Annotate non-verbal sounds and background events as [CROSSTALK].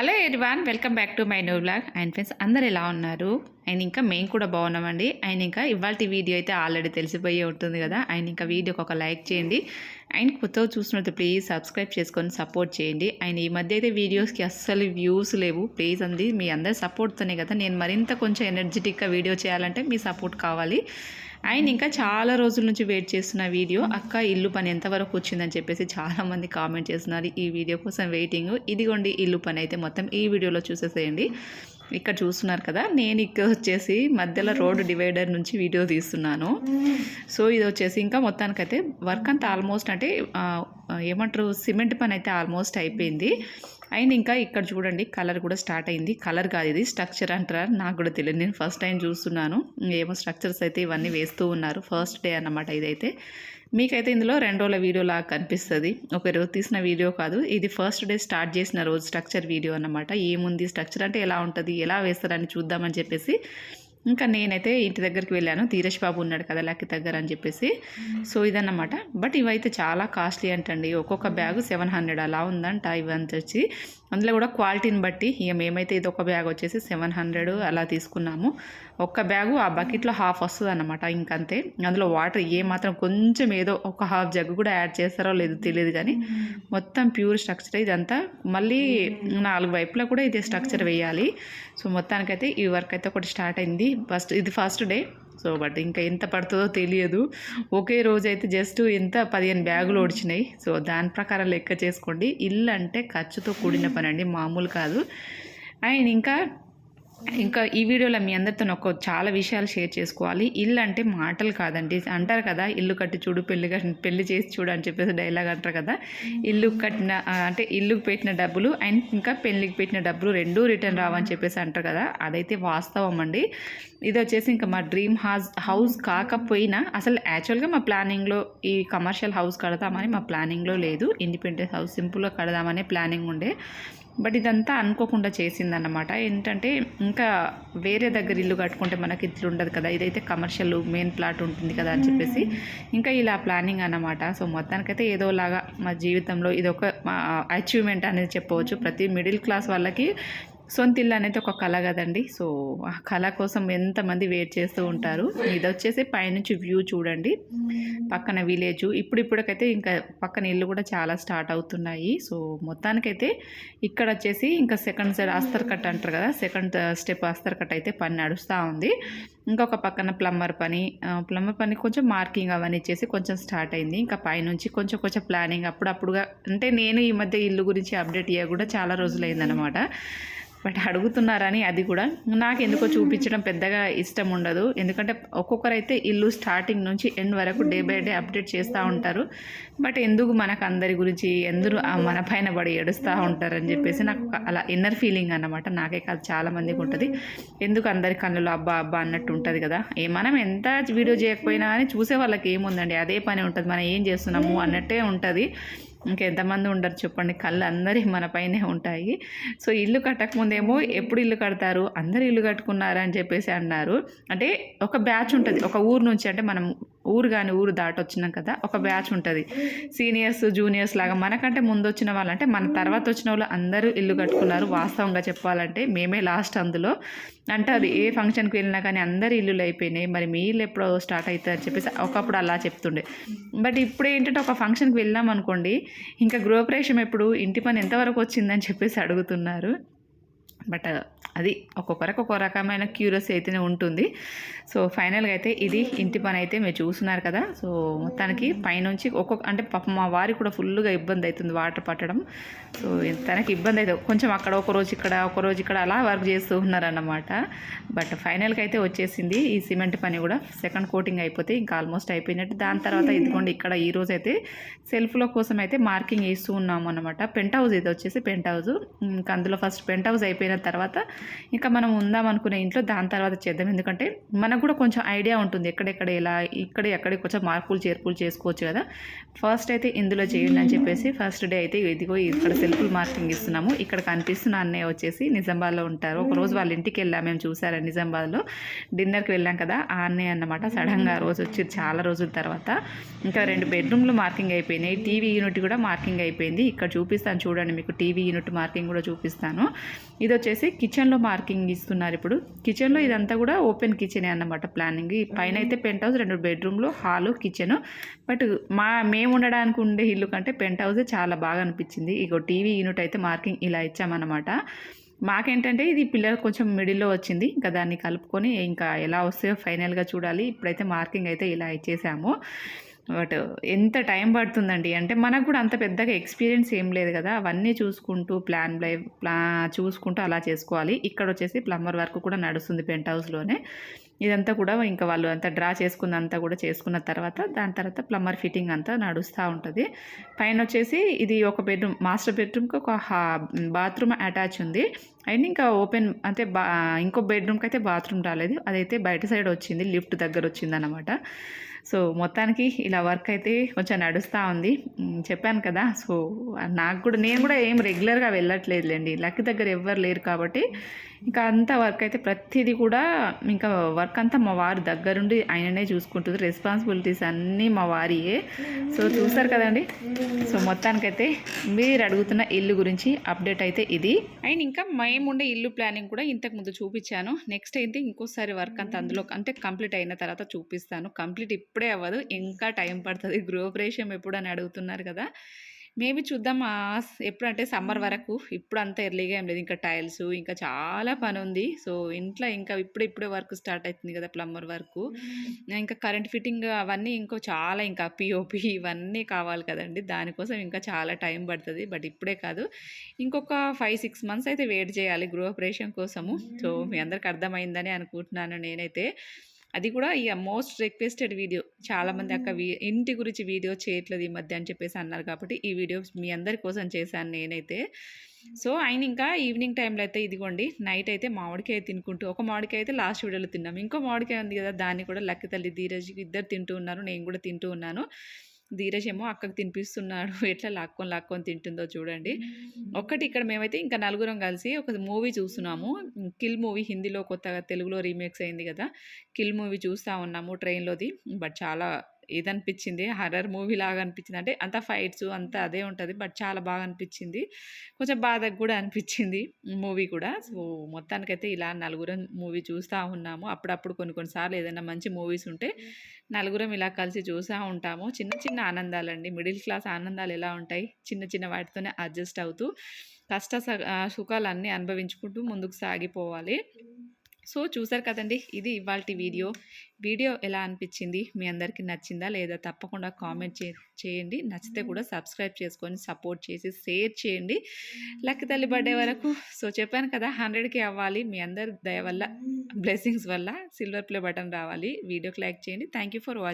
Hello everyone welcome back to my new blog. And friends అందరు ఎలా ఉన్నారు? And ఇంకా మేము కూడా బాగున్నామండి. అండ్ ఇంకా ఇవాళ వీడియో అయితే ఆల్రెడీ తెలిసిపోయి ఉంటుంది కదా. అండ్ ఇంకా వీడియోకి ఒక లైక్ చేయండి. అండ్ కొత్తగా చూసినట్టు ప్లీజ్ సబ్స్క్రైబ్ చేసుకొని సపోర్ట్ చేయండి. అండ్ ఈ మధ్య అయితే వీడియోస్కి అస్సలు వ్యూస్ లేవు. ప్లీజ్ అంది మీ అందరి సపోర్ట్తోనే కదా. నేను మరింత కొంచెం ఎనర్జెటిక్గా వీడియో చేయాలంటే మీ సపోర్ట్ కావాలి. అండ్ ఇంకా చాలా రోజుల నుంచి వెయిట్ చేస్తున్న వీడియో అక్క ఇల్లు పని ఎంతవరకు వచ్చిందని చెప్పేసి చాలామంది కామెంట్ చేస్తున్నారు ఈ వీడియో కోసం వెయిటింగ్. ఇదిగోండి ఇల్లు పని అయితే మొత్తం ఈ వీడియోలో చూసేసేయండి. ఇక్కడ చూస్తున్నారు కదా నేను ఇక్కడ వచ్చేసి మధ్యలో రోడ్డు డివైడర్ నుంచి వీడియో తీస్తున్నాను. సో ఇది వచ్చేసి ఇంకా మొత్తానికైతే వర్క్ అంతా ఆల్మోస్ట్ అంటే ఏమంటారు సిమెంట్ పని అయితే ఆల్మోస్ట్ అయిపోయింది. అండ్ ఇంకా ఇక్కడ చూడండి కలర్ కూడా స్టార్ట్ అయింది. కలర్ కాదు ఇది స్ట్రక్చర్ అంటారా? నాకు కూడా తెలియదు. నేను ఫస్ట్ టైం చూస్తున్నాను. ఏమో స్ట్రక్చర్స్ అయితే ఇవన్నీ వేస్తూ ఉన్నారు. ఫస్ట్ డే అన్నమాట ఇదైతే. మీకైతే ఇందులో రెండు రోజుల వీడియో లాగా కనిపిస్తుంది. ఒక రోజు తీసిన వీడియో కాదు. ఇది ఫస్ట్ డే స్టార్ట్ చేసిన రోజు స్ట్రక్చర్ వీడియో అన్నమాట. ఏముంది స్ట్రక్చర్ అంటే ఎలా ఉంటుంది ఎలా వేస్తారని చూద్దామని చెప్పేసి ఇంకా నేనైతే ఇంటి దగ్గరికి వెళ్ళాను. ధీరజ్ బాబు ఉన్నాడు కదా లక్కి దగ్గర అని చెప్పేసి. సో ఇదన్నమాట. బట్ ఇవైతే చాలా కాస్ట్లీ అంటండి. ఒక్కొక్క బ్యాగ్ సెవెన్ హండ్రెడ్ అలా ఉందంట ఇవంతా వచ్చి అందులో కూడా క్వాలిటీని బట్టి ఇక మేమైతే ఇది ఒక బ్యాగ్ వచ్చేసి సెవెన్ హండ్రెడ్ అలా తీసుకున్నాము. ఒక్క బ్యాగు ఆ బకెట్లో హాఫ్ వస్తుంది అనమాట ఇంకంతే. అందులో వాటర్ ఏ మాత్రం కొంచెం ఏదో ఒక హాఫ్ జగ్ కూడా యాడ్ చేస్తారో లేదో తెలియదు కానీ మొత్తం ప్యూర్ స్ట్రక్చర్ ఇదంతా. మళ్ళీ నాలుగు వైపులా కూడా ఇది స్ట్రక్చర్ వేయాలి. సో మొత్తానికైతే ఈ వర్క్ అయితే ఒకటి స్టార్ట్ అయింది. ఫస్ట్ ఇది ఫస్ట్ డే. సో బట్ ఇంకా ఎంత పడుతుందో తెలియదు. ఒకే రోజు అయితే జస్ట్ ఎంత? పదిహేను బ్యాగులు ఓడిచినాయి. సో దాని ప్రకారం లెక్క చేసుకోండి. ఇల్లు అంటే ఖర్చుతో కూడిన పని అండి మామూలు కాదు. అండ్ ఇంకా ఇంకా ఈ వీడియోలో మీ అందరితో ఒక చాలా విషయాలు షేర్ చేసుకోవాలి. ఇల్లు అంటే మాటలు కాదండి. అంటారు కదా ఇల్లు కట్టి చూడు పెళ్ళి కట్టి పెళ్ళి చేసి చూడు అని చెప్పేసి డైలాగ్ అంటారు కదా. ఇల్లు కట్టిన అంటే ఇల్లుకి పెట్టిన డబ్బులు అండ్ ఇంకా పెళ్ళికి పెట్టిన డబ్బులు రెండూ రిటర్న్ రావని చెప్పేసి అంటారు కదా. అదైతే వాస్తవం అండి. ఇది వచ్చేసి ఇంకా మా డ్రీమ్ హౌస్ హౌస్ కాకపోయినా అసలు యాక్చువల్గా మా ప్లానింగ్లో ఈ కమర్షియల్ హౌస్ కడదామని మా ప్లానింగ్లో లేదు. ఇండిపెండెంట్ హౌస్ సింపుల్గా కడదామనే ప్లానింగ్ ఉండే. బట్ ఇదంతా అనుకోకుండా చేసిందన్నమాట. ఏంటంటే ఇంకా వేరే దగ్గర ఇల్లు కట్టుకుంటే మనకి ఇట్లా ఉండదు కదా. ఇదైతే కమర్షియల్ మెయిన్ ప్లాట్ ఉంటుంది కదా అని చెప్పేసి ఇంకా ఇలా ప్లానింగ్ అన్నమాట. సో మొత్తానికైతే ఏదోలాగా మా జీవితంలో ఇది ఒక అచీవ్మెంట్ అనేది చెప్పవచ్చు. ప్రతి మిడిల్ క్లాస్ వాళ్ళకి సొంత ఇల్లు అనేది ఒక కళ కదండి. సో ఆ కళ కోసం ఎంతమంది వెయిట్ చేస్తూ ఉంటారు. ఇది వచ్చేసి పైనుంచి వ్యూ చూడండి. పక్కన విలేజ్. ఇప్పుడు ఇప్పటికైతే ఇంకా పక్కన ఇల్లు కూడా చాలా స్టార్ట్ అవుతున్నాయి. సో మొత్తానికైతే ఇక్కడ వచ్చేసి ఇంకా సెకండ్ సైడ్ అస్తర్ కట్ అంటారు కదా. సెకండ్ స్టెప్ అస్తర్ కట్ అయితే పని నడుస్తూ ఉంది. ఇంకొక పక్కన ప్లంబర్ పని ప్లంబర్ పని కొంచెం మార్కింగ్ అవన్నీ చేసి కొంచెం స్టార్ట్ అయింది. ఇంకా పైనుంచి కొంచెం కొంచెం ప్లానింగ్ అప్పుడప్పుడుగా అంటే నేను ఈ మధ్య ఇల్లు గురించి అప్డేట్ ఇవ్వ కూడా చాలా రోజులైందనమాట బట్ అడుగుతున్నారని అది కూడా. నాకు ఎందుకో చూపించడం పెద్దగా ఇష్టం ఉండదు. ఎందుకంటే ఒక్కొక్కరైతే ఇల్లు స్టార్టింగ్ నుంచి ఎండ్ వరకు డే బై డే అప్డేట్ చేస్తూ ఉంటారు. బట్ ఎందుకు మనకు అందరి గురించి ఎందరూ మన పైన పడి ఏడుస్తూ ఉంటారని చెప్పేసి నాకు అలా ఇన్నర్ ఫీలింగ్ అన్నమాట. నాకే కాదు చాలామందికి ఉంటుంది. ఎందుకు అందరి కళ్ళలో అబ్బా అబ్బా అన్నట్టు ఉంటుంది కదా. ఏ మనం ఎంత వీడియో చేయకపోయినా కానీ చూసే వాళ్ళకి ఏముందండి? అదే పని ఉంటుంది. మనం ఏం చేస్తున్నాము అన్నట్టే ఉంటుంది. ఇంకెంతమంది ఉండరు చెప్పండి. కళ్ళు అందరి మన పైనే ఉంటాయి. సో ఇల్లు కట్టకముందేమో ఎప్పుడు ఇల్లు కడతారు? అందరు ఇల్లు కట్టుకున్నారా అని చెప్పేసి అన్నారు. అంటే ఒక బ్యాచ్ ఉంటుంది. ఒక ఊరు నుంచి అంటే మనం ఊరు కానీ ఊరు దాటొచ్చినాం కదా ఒక బ్యాచ్ ఉంటుంది. సీనియర్స్ జూనియర్స్ లాగా మనకంటే ముందు వచ్చిన వాళ్ళు అంటే మన తర్వాత వచ్చిన వాళ్ళు అందరూ ఇల్లు కట్టుకున్నారు. వాస్తవంగా చెప్పాలంటే మేమే లాస్ట్ అందులో. అంటే అది ఏ ఫంక్షన్కి వెళ్ళినా కానీ అందరు ఇల్లులు అయిపోయినాయి. మరి మీ ఇల్లు ఎప్పుడో స్టార్ట్ అవుతుంది అని చెప్పేసి ఒకప్పుడు అలా చెప్తుండే. బట్ ఇప్పుడు ఏంటంటే ఒక ఫంక్షన్కి వెళ్ళాం అనుకోండి ఇంకా గృహప్రవేశం ఎప్పుడు ఇంటి పని ఎంతవరకు వచ్చిందని చెప్పేసి అడుగుతున్నారు. బట్ అది ఒక్కొక్కరికి ఒక్కో రకమైన క్యూరియస్ అయితేనే ఉంటుంది. సో ఫైనల్గా అయితే ఇది ఇంటి పని అయితే మీరు చూస్తున్నారు కదా. సో మొత్తానికి పైనుంచి ఒక్కొక్క అంటే పాప మా వారికి కూడా ఫుల్గా ఇబ్బంది అవుతుంది వాటర్ పట్టడం. సో తనకి ఇబ్బంది అవుతుంది కొంచెం అక్కడ ఒక రోజు ఇక్కడ ఒక రోజు ఇక్కడ అలా వర్క్ చేస్తూ ఉన్నారన్నమాట. బట్ ఫైనల్గా అయితే వచ్చేసింది ఈ సిమెంట్ పని కూడా. సెకండ్ కోటింగ్ అయిపోతే ఇంకా ఆల్మోస్ట్ అయిపోయినట్టు. దాని తర్వాత ఇదిగోండి ఇక్కడ ఈ రోజు అయితే సెల్ఫ్లో కోసం అయితే మార్కింగ్ వేస్తూ ఉన్నాము అనమాట పెంట్ హౌస్ ఇది వచ్చేసి పెంట్ హౌస్. ఇంకా అందులో ఫస్ట్ పెంట్ హౌస్ అయిపోయిన తర్వాత ఇంకా మనం ఉందాం అనుకునే ఇంట్లో దాని తర్వాత చేద్దాం. ఎందుకంటే మనకు కూడా కొంచెం ఐడియా ఉంటుంది ఎక్కడెక్కడ ఎలా ఇక్కడ ఎక్కడ కొంచెం మార్పులు చేర్పులు చేసుకోవచ్చు కదా. ఫస్ట్ అయితే ఇందులో చేయండి అని చెప్పేసి ఫస్ట్ డే అయితే ఇదిగో ఇక్కడ సెల్ఫుల్ మార్కింగ్ ఇస్తున్నాము. ఇక్కడ కనిపిస్తున్న అన్నయ్య వచ్చేసి నిజామాబాద్లో ఉంటారు. ఒక రోజు వాళ్ళ ఇంటికి వెళ్ళాం. మేము చూసారు నిజామాబాద్లో. డిన్నర్కి వెళ్ళాం కదా ఆ అన్నయ్య అన్నమాట. సడన్గా రోజు వచ్చి చాలా రోజుల తర్వాత ఇంకా రెండు బెడ్రూమ్లు మార్కింగ్ అయిపోయినాయి. టీవీ యూనిట్ కూడా మార్కింగ్ అయిపోయింది. ఇక్కడ చూపిస్తాను చూడండి మీకు టీవీ యూనిట్ మార్కింగ్ కూడా చూపిస్తాను. ఇది వచ్చేసి కిచెన్ కిచెన్లో మార్కింగ్ ఇస్తున్నారు ఇప్పుడు. కిచెన్లో ఇదంతా కూడా ఓపెన్ కిచెనే అన్నమాట ప్లానింగ్ పైన అయితే పెంట్ హౌస్ రెండు బెడ్రూమ్లు హాలు కిచెన్ బట్ మా మేము ఉండడానికి ఉండే ఇల్లు కంటే పెంట్ హౌస్ చాలా బాగా అనిపించింది. ఇగో టీవీ యూనిట్ అయితే మార్కింగ్ ఇలా ఇచ్చామన్నమాట. మాకేంటంటే ఇది పిల్లలు కొంచెం మిడిల్లో వచ్చింది. ఇంకా దాన్ని కలుపుకొని ఇంకా ఎలా వస్తాయో ఫైనల్గా చూడాలి. ఇప్పుడైతే మార్కింగ్ అయితే ఇలా ఇచ్చేసాము. బట్ ఎంత టైం పడుతుందండి? అంటే మనకు కూడా అంత పెద్దగా ఎక్స్పీరియన్స్ ఏం లేదు కదా. అవన్నీ చూసుకుంటూ ప్లాన్ బై ప్లా చూసుకుంటూ అలా చేసుకోవాలి. ఇక్కడ వచ్చేసి ప్లంబర్ వర్క్ కూడా నడుస్తుంది పెంట్ హౌస్లోనే. ఇదంతా కూడా ఇంకా వాళ్ళు అంతా డ్రా చేసుకున్నంతా కూడా చేసుకున్న తర్వాత దాని తర్వాత ప్లంబర్ ఫిట్టింగ్ అంతా నడుస్తూ ఉంటుంది. పైన వచ్చేసి ఇది ఒక బెడ్రూమ్ మాస్టర్ బెడ్రూమ్కి ఒక బాత్రూమ్ అటాచ్ ఉంది. అండ్ ఇంకా ఓపెన్ అంటే బా ఇంకో బెడ్రూమ్కి అయితే బాత్రూమ్ రాలేదు. అదైతే బయట సైడ్ వచ్చింది లిఫ్ట్ దగ్గర వచ్చింది అనమాట సో మొత్తానికి ఇలా వర్క్ అయితే కొంచెం నడుస్తూ ఉంది. చెప్పాను కదా సో నాకు కూడా నేను కూడా ఏం రెగ్యులర్గా వెళ్ళట్లేదులేండి. లక్ దగ్గర ఎవ్వరు లేరు కాబట్టి ఇంకా అంత వర్క్ అయితే ప్రతిదీ కూడా ఇంకా వర్క్ అంతా మా వారి దగ్గరుండి ఆయననే చూసుకుంటుంది. రెస్పాన్సిబిలిటీస్ అన్నీ మా వారియే. సో చూసారు కదండి? సో మొత్తానికైతే మీరు అడుగుతున్న ఇల్లు గురించి అప్డేట్ అయితే ఇది. అండ్ ఇంకా మేము ఉండే ఇల్లు ప్లానింగ్ కూడా ఇంతకు ముందు చూపించాను. నెక్స్ట్ అయితే ఇంకోసారి వర్క్ అంతా అందులో అంటే కంప్లీట్ అయిన తర్వాత చూపిస్తాను. కంప్లీట్ ఇప్పుడే అవ్వదు. ఇంకా టైం పడుతుంది. గృహప్రవేశం ఎప్పుడు అని అడుగుతున్నారు కదా? మేబీ చూద్దాం. ఎప్పుడంటే సమ్మర్ వరకు ఇప్పుడు అంత ఎర్లీగా ఏం లేదు. ఇంకా టైల్స్ ఇంకా చాలా పని ఉంది సో ఇంట్లో ఇంకా ఇప్పుడు ఇప్పుడే వర్క్ స్టార్ట్ అవుతుంది కదా ప్లంబర్ వర్క్. ఇంకా కరెంట్ ఫిట్టింగ్ అవన్నీ ఇంకో చాలా ఇంకా పిఓపి ఇవన్నీ కావాలి కదండి. దానికోసం ఇంకా చాలా టైం పడుతుంది. బట్ ఇప్పుడే కాదు. ఇంకొక ఫైవ్ సిక్స్ మంత్స్ అయితే వెయిట్ చేయాలి గృహప్రవేశం కోసము. సో మీ అందరికి అర్థమైందని అనుకుంటున్నాను నేనైతే. అది కూడా ఇక మోస్ట్ రిక్వెస్టెడ్ వీడియో. చాలామంది అక్క వీ ఇంటి గురించి వీడియో చేయట్లేదు ఈ మధ్య అని చెప్పేసి అన్నారు కాబట్టి ఈ వీడియో మీ అందరి కోసం చేశాను నేనైతే. సో ఆయన ఇంకా ఈవినింగ్ టైంలో అయితే ఇదిగోండి నైట్ అయితే మామిడికాయ తినుకుంటూ ఒక మామిడికాయ అయితే లాస్ట్ వీడియోలో తిన్నాం. ఇంకో మామిడికాయ ఉంది కదా దాన్ని కూడా లక్కి తల్లి ధీరజ్ ఇద్దరు తింటూ ఉన్నారు నేను కూడా తింటూ ఉన్నాను. ధీరజ్ ఏమో అక్కకి తినిపిస్తున్నాడు. [LAUGHS] ఎట్లా లాక్కొని లాక్కొని తింటుందో చూడండి. ఒక్కటి ఇక్కడ మేమైతే ఇంకా నలుగురం కలిసి ఒక మూవీ చూస్తున్నాము. కిల్ మూవీ హిందీలో కొత్తగా తెలుగులో రీమేక్స్ అయింది కదా. కిల్ మూవీ చూస్తూ ఉన్నాము ట్రైన్లోది. బట్ చాలా ఇదనిపించింది హర్రర్ మూవీ లాగా అనిపించింది. అంటే అంత ఫైట్స్ అంతా అదే ఉంటుంది. బట్ చాలా బాగా అనిపించింది. కొంచెం బాధకు కూడా అనిపించింది మూవీ కూడా. సో మొత్తానికైతే ఇలా నలుగురం మూవీ చూస్తూ ఉన్నాము. అప్పుడప్పుడు కొన్ని కొన్నిసార్లు ఏదైనా మంచి మూవీస్ ఉంటే నలుగురం ఇలా కలిసి చూస్తూ ఉంటాము. చిన్న చిన్న ఆనందాలండి. మిడిల్ క్లాస్ ఆనందాలు ఎలా ఉంటాయి? చిన్న చిన్న వాటితోనే అడ్జస్ట్ అవుతూ కష్ట స- సుఖాలన్నీ అనుభవించుకుంటూ ముందుకు సాగిపోవాలి. సో చూసారు కదండి ఇది ఇవాళ వీడియో. వీడియో ఎలా అనిపించింది మీ అందరికీ నచ్చిందా లేదా తప్పకుండా కామెంట్ చే చేయండి. నచ్చితే కూడా సబ్స్క్రైబ్ చేసుకొని సపోర్ట్ చేసి షేర్ చేయండి. లక్ తల్లి బర్త్డే వరకు. సో చెప్పాను కదా హండ్రెడ్కి అవ్వాలి. మీ అందరి దయ వల్ల బ్లెస్సింగ్స్ వల్ల సిల్వర్ ప్లే బటన్ రావాలి. వీడియోకి లైక్ చేయండి. Thank you for watching